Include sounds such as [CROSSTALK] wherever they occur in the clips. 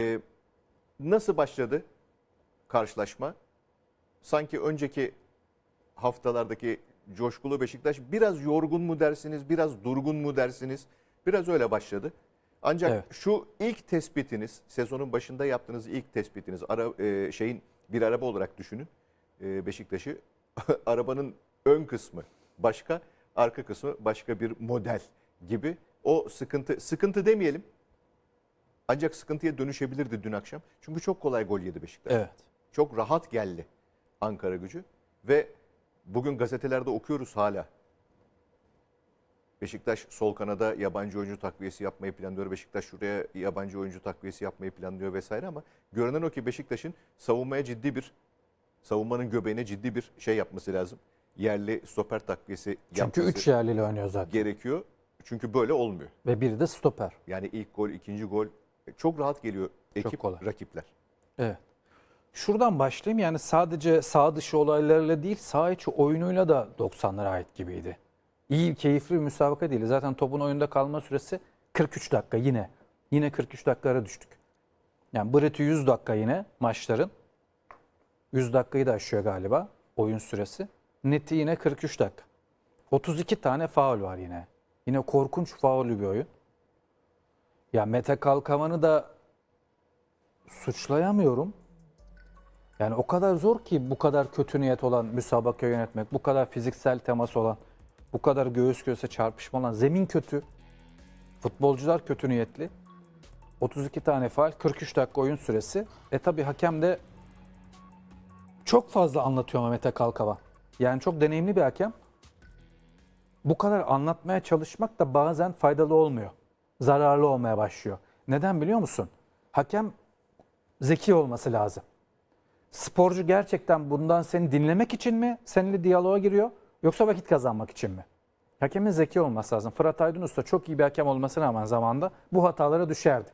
Ee, nasıl başladı karşılaşma? Sanki önceki haftalardaki coşkulu Beşiktaş biraz yorgun mu dersiniz, biraz durgun mu dersiniz? Biraz öyle başladı. Ancak Evet. şu ilk tespitiniz, sezonun başında yaptığınız ilk tespitiniz, ara, e, şeyin bir araba olarak düşünün e, Beşiktaş'ı. [LAUGHS] Arabanın ön kısmı başka, arka kısmı başka bir model gibi. O sıkıntı, sıkıntı demeyelim. Ancak sıkıntıya dönüşebilirdi dün akşam. Çünkü çok kolay gol yedi Beşiktaş. Evet. Çok rahat geldi Ankara gücü. Ve bugün gazetelerde okuyoruz hala. Beşiktaş sol kanada yabancı oyuncu takviyesi yapmayı planlıyor. Beşiktaş şuraya yabancı oyuncu takviyesi yapmayı planlıyor vesaire ama görünen o ki Beşiktaş'ın savunmaya ciddi bir savunmanın göbeğine ciddi bir şey yapması lazım. Yerli stoper takviyesi Çünkü yapması 3 yerliyle oynuyor zaten. gerekiyor. Çünkü böyle olmuyor. Ve biri de stoper. Yani ilk gol, ikinci gol çok rahat geliyor ekip, kolay. rakipler. Evet. Şuradan başlayayım yani sadece sağ dışı olaylarla değil sağ içi oyunuyla da 90'lara ait gibiydi. İyi, keyifli bir müsabaka değil. Zaten topun oyunda kalma süresi 43 dakika yine. Yine 43 dakikalara düştük. Yani Brett'i 100 dakika yine maçların. 100 dakikayı da aşıyor galiba oyun süresi. Neti yine 43 dakika. 32 tane faul var yine. Yine korkunç faullü bir oyun. Ya Mete Kalkavan'ı da suçlayamıyorum. Yani o kadar zor ki bu kadar kötü niyet olan müsabaka yönetmek, bu kadar fiziksel temas olan, bu kadar göğüs göğüse çarpışma olan, zemin kötü, futbolcular kötü niyetli. 32 tane faal, 43 dakika oyun süresi. E tabi hakem de çok fazla anlatıyor Mehmet'e Kalkava. Yani çok deneyimli bir hakem. Bu kadar anlatmaya çalışmak da bazen faydalı olmuyor. Zararlı olmaya başlıyor. Neden biliyor musun? Hakem zeki olması lazım. Sporcu gerçekten bundan seni dinlemek için mi seninle diyaloğa giriyor yoksa vakit kazanmak için mi? Hakemin zeki olması lazım. Fırat Aydın Usta çok iyi bir hakem olmasına rağmen zamanda bu hatalara düşerdi.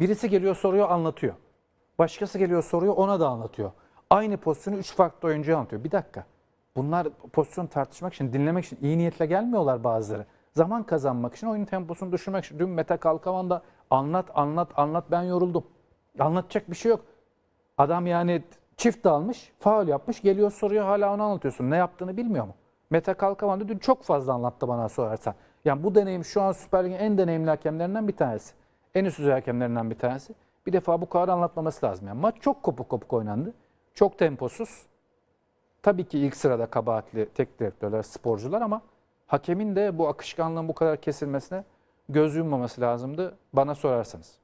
Birisi geliyor soruyor anlatıyor. Başkası geliyor soruyor ona da anlatıyor. Aynı pozisyonu üç farklı oyuncuya anlatıyor. Bir dakika. Bunlar pozisyon tartışmak için, dinlemek için iyi niyetle gelmiyorlar bazıları. Zaman kazanmak için, oyun temposunu düşürmek için. Dün Mete Kalkavan da anlat, anlat, anlat ben yoruldum. Anlatacak bir şey yok. Adam yani çift almış, faul yapmış, geliyor soruyor hala onu anlatıyorsun. Ne yaptığını bilmiyor mu? Mete Kalkavan da dün çok fazla anlattı bana sorarsan. Yani bu deneyim şu an Süper Lig'in en deneyimli hakemlerinden bir tanesi. En üst düzey hakemlerinden bir tanesi. Bir defa bu kadar anlatmaması lazım. Yani maç çok kopuk kopuk oynandı. Çok temposuz. Tabii ki ilk sırada kabahatli tek direktörler, sporcular ama hakemin de bu akışkanlığın bu kadar kesilmesine göz yummaması lazımdı bana sorarsanız.